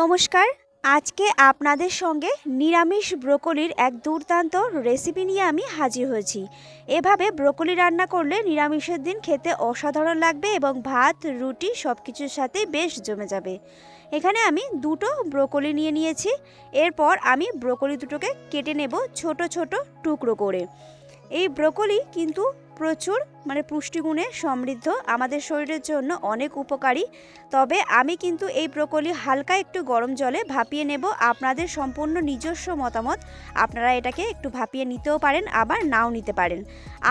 নমস্কার, আজকে আপনাদের সঙ্গে নিরামিষ ব্রোকলির এক দুর্দান্ত রেসিপি নিয়ে আমি হাজির হয়েছি। এভাবে ব্রোকলি রান্না করলে নিরামিষের দিন খেতে অসাধারণ লাগবে এবং ভাত, রুটি সব কিছুর সাথে বেশ জমে যাবে। এখানে আমি দুটো ব্রোকলি নিয়ে নিয়েছি। এরপর আমি ব্রোকলি দুটোকে কেটে নেব ছোট ছোট টুকরো করে। এই ব্রোকলি কিন্তু প্রচুর মানে পুষ্টিগুণে সমৃদ্ধ, আমাদের শরীরের জন্য অনেক উপকারী। তবে আমি কিন্তু এই ব্রোকলি হালকা একটু গরম জলে ভাপিয়ে নেব। আপনাদের সম্পূর্ণ নিজস্ব মতামত আপনারা এটাকে একটু ভাপিয়ে নিতেও পারেন, আবার নাও নিতে পারেন।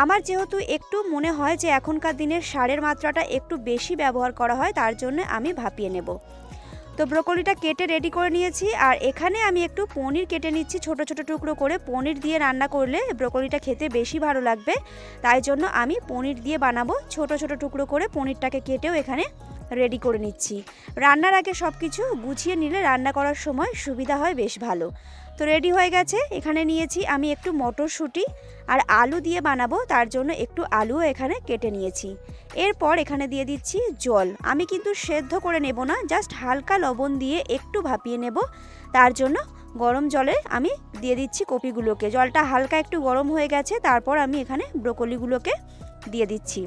আমার যেহেতু একটু মনে হয় যে এখনকার দিনের সারের মাত্রাটা একটু বেশি ব্যবহার করা হয়, তার জন্য আমি ভাপিয়ে নেব। তো ব্রোকলিটা কেটে রেডি করে নিয়েছি, আর এখানে আমি একটু পনির কেটে নিচ্ছি, ছোট ছোট টুকরো করে। পনির দিয়ে রান্না করলে ব্রোকলিটা খেতে বেশি ভালো লাগবে। তাই জন্য আমি পনির দিয়ে বানাবো, ছোট ছোট টুকরো করে পনিরটাকে কেটেও এখানে রেডি করে নিচ্ছি। রান্নার আগে সব কিছু গুছিয়ে নিলে রান্না করার সময় সুবিধা হয় বেশ ভালো। তো রেডি হয়ে গেছে। এখানে নিয়েছি আমি একটু মটরশুঁটি আর আলু দিয়ে বানাবো, তার জন্য একটু আলুও এখানে কেটে নিয়েছি। এরপর এখানে দিয়ে দিচ্ছি জল। আমি কিন্তু সেদ্ধ করে নেব না জাস্ট হালকা লবণ দিয়ে একটু ভাপিয়ে নেব। তার জন্য গরম জলে আমি দিয়ে দিচ্ছি কপিগুলোকে। জলটা হালকা একটু গরম হয়ে গেছে, তারপর আমি এখানে ব্রোকলিগুলোকে দিয়ে দিচ্ছি।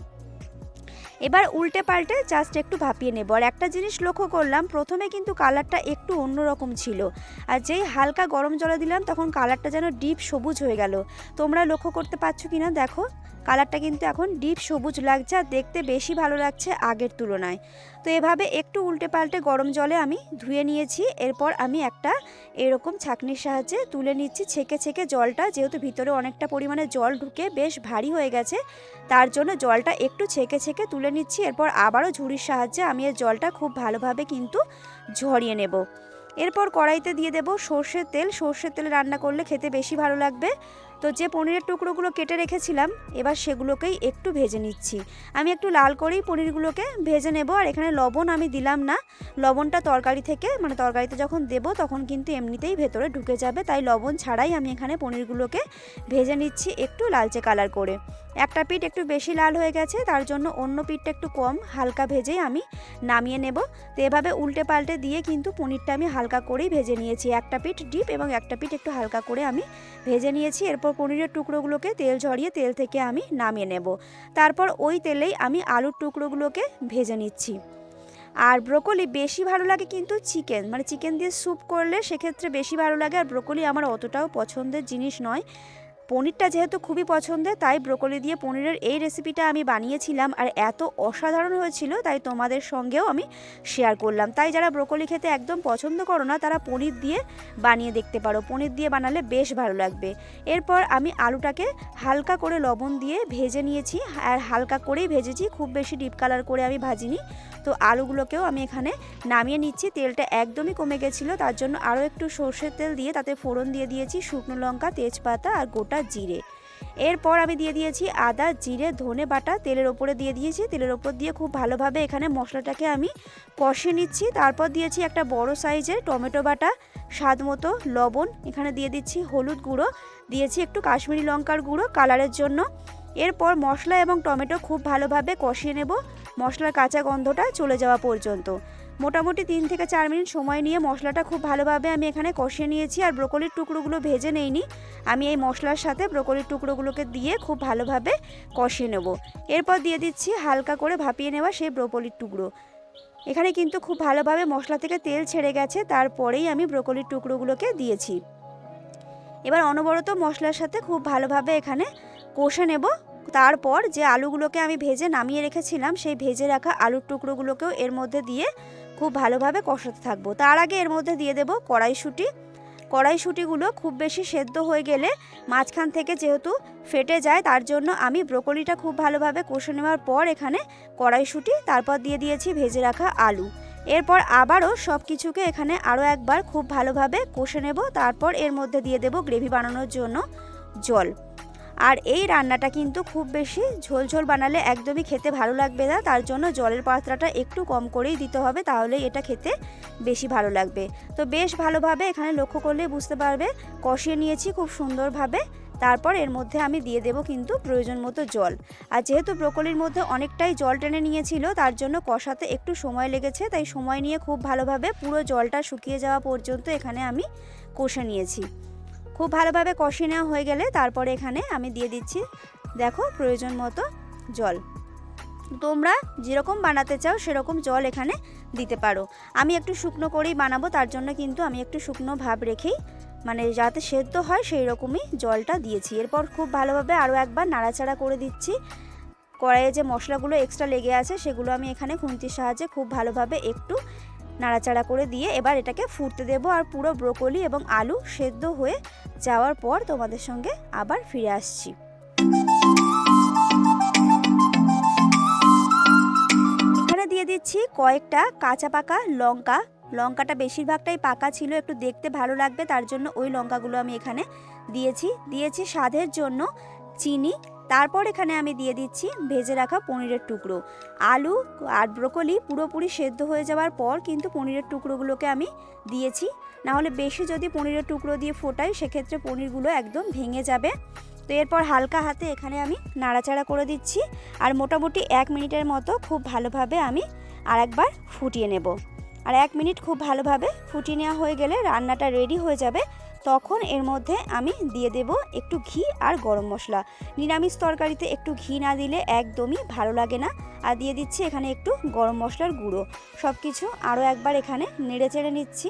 এবার উল্টে পাল্টে জাস্ট একটু ভাপিয়ে নেব। আর একটা জিনিস লক্ষ্য করলাম, প্রথমে কিন্তু কালারটা একটু অন্যরকম ছিল। আর যেই হালকা গরম জলে দিলাম, তখন কালারটা যেন ডিপ সবুজ হয়ে গেল। তোমরা লক্ষ্য করতে পারছ কি না দেখো। কালারটা কিন্তু এখন ডিপ সবুজ লাগছে আর দেখতে বেশি ভালো লাগছে আগের তুলনায়। তো এভাবে একটু উল্টে পাল্টে গরম জলে আমি ধুয়ে নিয়েছি, এরপর আমি একটা এরকম ছাঁকনির সাহায্যে তুলে নিচ্ছি, ছেঁকে ছেঁকে জলটা, যেহেতু ভিতরে অনেকটা পরিমাণে জল ঢুকে বেশ ভারী হয়ে গেছে, তার জন্য জলটা একটু ছেঁকে ছেঁকে তুলে নিচ্ছি, এরপর আবারও ঝুড়ির সাহায্যে আমি এর জলটা খুব ভালোভাবে কিন্তু ঝরিয়ে নেব। এরপর কড়াইতে দিয়ে দেব সর্ষের তেল, সর্ষের তেলে রান্না করলে খেতে বেশি ভালো লাগবে। তো যে পনিরের টুকরোগুলো কেটে রেখেছিলাম, এবার সেগুলোকেই একটু ভেজে নিচ্ছি। আমি একটু লাল করেই পনিরগুলোকে ভেজে নেব, আর এখানে লবণ আমি দিলাম না। লবণটা তরকারি থেকে মানে তরকারিতে যখন দেব, তখন কিন্তু এমনিতেই ভেতরে ঢুকে যাবে, তাই লবণ ছাড়াই আমি এখানে পনিরগুলোকে ভেজে নিচ্ছি একটু লালচে কালার করে। একটা পিঠ একটু বেশি লাল হয়ে গেছে, তার জন্য অন্য পিঠটা একটু কম, হালকা ভেজেই আমি নামিয়ে নেব। তো এভাবে উল্টে পাল্টে দিয়ে কিন্তু পনিরটা আমি হালকা করেই ভেজে নিয়েছি। একটা পিঠ ডিপ এবং একটা পিঠ একটু হালকা করে আমি ভেজে নিয়েছি। এরপর পনিরের টুকরোগুলোকে তেল ঝরিয়ে তেল থেকে আমি নামিয়ে নেব। তারপর ওই তেলেই আমি আলুর টুকরোগুলোকে ভেজে নিচ্ছি। আর ব্রোকলি বেশি ভালো লাগে কিন্তু চিকেন মানে চিকেন দিয়ে স্যুপ করলে সেক্ষেত্রে বেশি ভালো লাগে। আর ব্রোকলি আমার অতটাও পছন্দের জিনিস নয়। পনিরটা যেহেতু খুবই পছন্দের, তাই ব্রোকলি দিয়ে পনিরের এই রেসিপিটা আমি বানিয়েছিলাম আর এত অসাধারণ হয়েছিল, তাই তোমাদের সঙ্গেও আমি শেয়ার করলাম। তাই যারা ব্রোকলি খেতে একদম পছন্দ করো না, তারা পনির দিয়ে বানিয়ে দেখতে পারো। পনির দিয়ে বানালে বেশ ভালো লাগবে। এরপর আমি আলুটাকে হালকা করে লবণ দিয়ে ভেজে নিয়েছি আর হালকা করেই ভেজেছি, খুব বেশি ডিপ কালার করে আমি ভাজিনি। তো আলুগুলোকেও আমি এখানে নামিয়ে নিচ্ছি, তেলটা একদমই কমে গেছিল, তার জন্য আরও একটু সর্ষের তেল দিয়ে তাতে ফোড়ন দিয়ে দিয়েছি, শুকনো লঙ্কা, তেজপাতা আর গোটা জিরে। এরপর আমি দিয়ে দিয়েছি আদা, জিরে, ধনে বাটা, তেলের ওপরে দিয়ে দিয়েছি। তেলের ওপর দিয়ে খুব ভালোভাবে এখানে মশলাটাকে আমি কষে নিচ্ছি। তারপর দিয়েছি একটা বড় সাইজের টমেটো বাটা, স্বাদ মতো লবণ। এখানে দিয়ে দিচ্ছি হলুদ গুঁড়ো। দিয়েছি একটু কাশ্মীরি লঙ্কার গুঁড়ো কালারের জন্য। এরপর মশলা এবং টমেটো খুব ভালোভাবে কষিয়ে নেব। মশলার কাঁচা গন্ধটা চলে যাওয়া পর্যন্ত। মোটামুটি তিন থেকে চার মিনিট সময় নিয়ে মশলাটা খুব ভালোভাবে আমি এখানে কষিয়ে নিয়েছি আর ব্রোকলির টুকরোগুলো ভেজে নেইনি। আমি এই মশলার সাথে ব্রোকলির টুকরোগুলোকে দিয়ে খুব ভালোভাবে কষিয়ে নেব। এরপর দিয়ে দিচ্ছি হালকা করে ভাপিয়ে নেওয়া সেই ব্রোকলির টুকরো। এখানে কিন্তু খুব ভালোভাবে মশলা থেকে তেল ছেড়ে গেছে, তারপরেই আমি ব্রোকলির টুকরোগুলোকে দিয়েছি। এবার অনবরত মশলার সাথে খুব ভালোভাবে এখানে কষে নেব। তারপর যে আলুগুলোকে আমি ভেজে নামিয়ে রেখেছিলাম, সেই ভেজে রাখা আলুর টুকরোগুলোকেও এর মধ্যে দিয়ে খুব ভালোভাবে কষাতে থাকব। তার আগে এর মধ্যে দিয়ে দেবো কড়াইশুঁটি। কড়াইশুঁটিগুলো খুব বেশি সেদ্ধ হয়ে গেলে মাঝখান থেকে যেহেতু ফেটে যায়, তার জন্য আমি ব্রোকলিটা খুব ভালোভাবে কষে নেওয়ার পর এখানে কড়াইশুঁটি, তারপর দিয়ে দিয়েছি ভেজে রাখা আলু। এরপর আবারও সব কিছুকে এখানে আরও একবার খুব ভালোভাবে কষে নেব। তারপর এর মধ্যে দিয়ে দেব গ্রেভি বানানোর জন্য জল। আর এই রান্নাটা কিন্তু খুব বেশি ঝোল ঝোল বানালে একদমই খেতে ভালো লাগবে না। তার জন্য জলের পাত্রাটা একটু কম করেই দিতে হবে, তাহলেই এটা খেতে বেশি ভালো লাগবে। তো বেশ ভালোভাবে এখানে লক্ষ্য করলে বুঝতে পারবে, কষিয়ে নিয়েছি খুব সুন্দরভাবে। তারপর এর মধ্যে আমি দিয়ে দেব কিন্তু প্রয়োজন মতো জল। আর যেহেতু ব্রোকলির মধ্যে অনেকটাই জল টেনে নিয়েছিল, তার জন্য কষাতে একটু সময় লেগেছে, তাই সময় নিয়ে খুব ভালোভাবে পুরো জলটা শুকিয়ে যাওয়া পর্যন্ত এখানে আমি কষে নিয়েছি। খুব ভালোভাবে কষিয়ে নেওয়া হয়ে গেলে তারপরে এখানে আমি দিয়ে দিচ্ছি, দেখো, প্রয়োজন মতো জল। তোমরা যেরকম বানাতে চাও সেরকম জল এখানে দিতে পারো। আমি একটু শুকনো করেই বানাবো, তার জন্য কিন্তু আমি একটু শুকনো ভাব রেখেই মানে যাতে সেদ্ধ হয় সেই রকমই জলটা দিয়েছি। এরপর খুব ভালোভাবে আরও একবার নাড়াচাড়া করে দিচ্ছি। কড়াইয়ে যে মশলাগুলো এক্সট্রা লেগে আছে সেগুলো আমি এখানে খুন্তির সাহায্যে খুব ভালোভাবে একটু নাড়াচাড়া করে দিয়ে এবার এটাকে ফুটতে দেবো আর পুরো ব্রোকলি এবং আলু সেদ্ধ হয়ে যাওয়ার পর তোমাদের সঙ্গে আবার ফিরে আসছি। এখানে দিয়ে দিচ্ছি কয়েকটা কাঁচা পাকা লঙ্কা। লঙ্কাটা বেশিরভাগটাই পাকা ছিল, একটু দেখতে ভালো লাগবে, তার জন্য ওই লঙ্কাগুলো আমি এখানে দিয়েছি। দিয়েছি স্বাদের জন্য চিনি তারপর এখানে আমি দিয়ে দিচ্ছি ভেজে রাখা পনিরের টুকরো। আলু আর ব্রোকলি পুরোপুরি সেদ্ধ হয়ে যাওয়ার পর কিন্তু পনিরের টুকরোগুলোকে আমি দিয়েছি। না হলে বেশি যদি পনিরের টুকরো দিয়ে ফোটাই, সেক্ষেত্রে পনিরগুলো একদম ভেঙে যাবে। তো এরপর হালকা হাতে এখানে আমি নাড়াচাড়া করে দিচ্ছি আর মোটামুটি এক মিনিটের মতো খুব ভালোভাবে আমি আরেকবার ফুটিয়ে নেব। আর এক মিনিট খুব ভালোভাবে ফুটিয়ে নেওয়া হয়ে গেলে রান্নাটা রেডি হয়ে যাবে। তখন এর মধ্যে আমি দিয়ে দেব একটু ঘি আর গরম মশলা। নিরামিষ তরকারিতে একটু ঘি না দিলে একদমই ভালো লাগে না। আর দিয়ে দিচ্ছি এখানে একটু গরম মশলার গুঁড়ো। সব কিছু আরও একবার এখানে নেড়ে চেড়ে নিচ্ছি।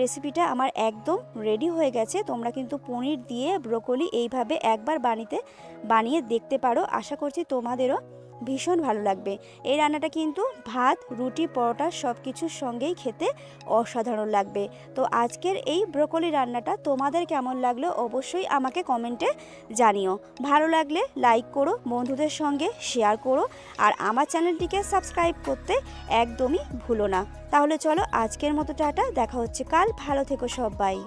রেসিপিটা আমার একদম রেডি হয়ে গেছে। তোমরা কিন্তু পনির দিয়ে ব্রোকলি এইভাবে একবার বানিতে, বানিয়ে দেখতে পারো। আশা করছি তোমাদেরও ভীষণ ভালো লাগবে। এই রান্নাটা কিন্তু ভাত, রুটি, পরোটা সব কিছুর সঙ্গেই খেতে অসাধারণ লাগবে। তো আজকের এই ব্রোকলি রান্নাটা তোমাদের কেমন লাগল অবশ্যই আমাকে কমেন্টে জানিও। ভালো লাগলে লাইক করো, বন্ধুদের সঙ্গে শেয়ার করো, আর আমার চ্যানেলটিকে সাবস্ক্রাইব করতে একদমই ভুলো না। তাহলে চলো আজকের মতো টাটা, দেখা হচ্ছে কাল। ভালো থেকো সবাই।